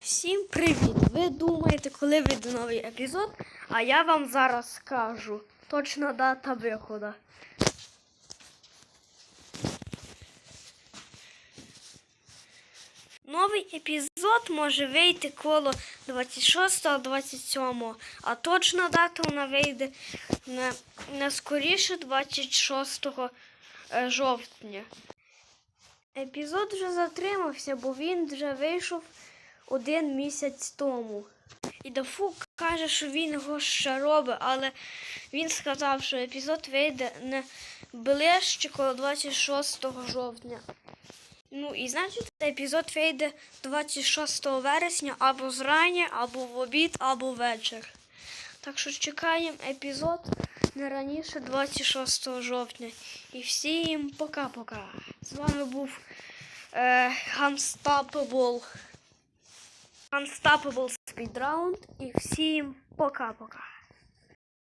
Всім привіт! Ви думаєте, коли вийде новий епізод, а я вам зараз скажу. Точна дата виходу. Новий епізод може вийти коло 26-27, а точна дата вона вийде не, не скоріше 26 е, жовтня. Епізод вже затримався, бо він вже вийшов один місяць тому. І Дафук каже, що він його ще робить, але він сказав, що епізод вийде не ближче коло 26 жовтня. Ну і значить, епізод вийде 26 вересня або зрання, або в обід, або ввечір. Так що чекаємо епізод не раніше 26 жовтня. І всім пока-пока. З вами був е. Unstoppable Speedround і всім пока-пока.